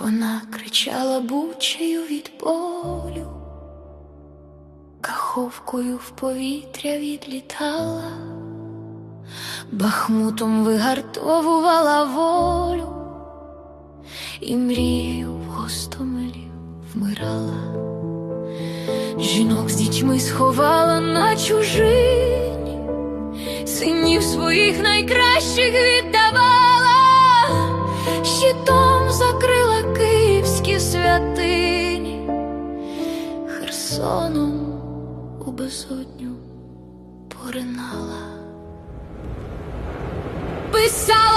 Вона кричала бучею від болю, каховкою в повітря відлітала, бахмутом вигартовувала волю, і мрією в гостомелі вмирала, жінок з дітьми сховала на чужині, синів своїх найкращих віддавала, щитом Херсоном у безодню поринала. Писала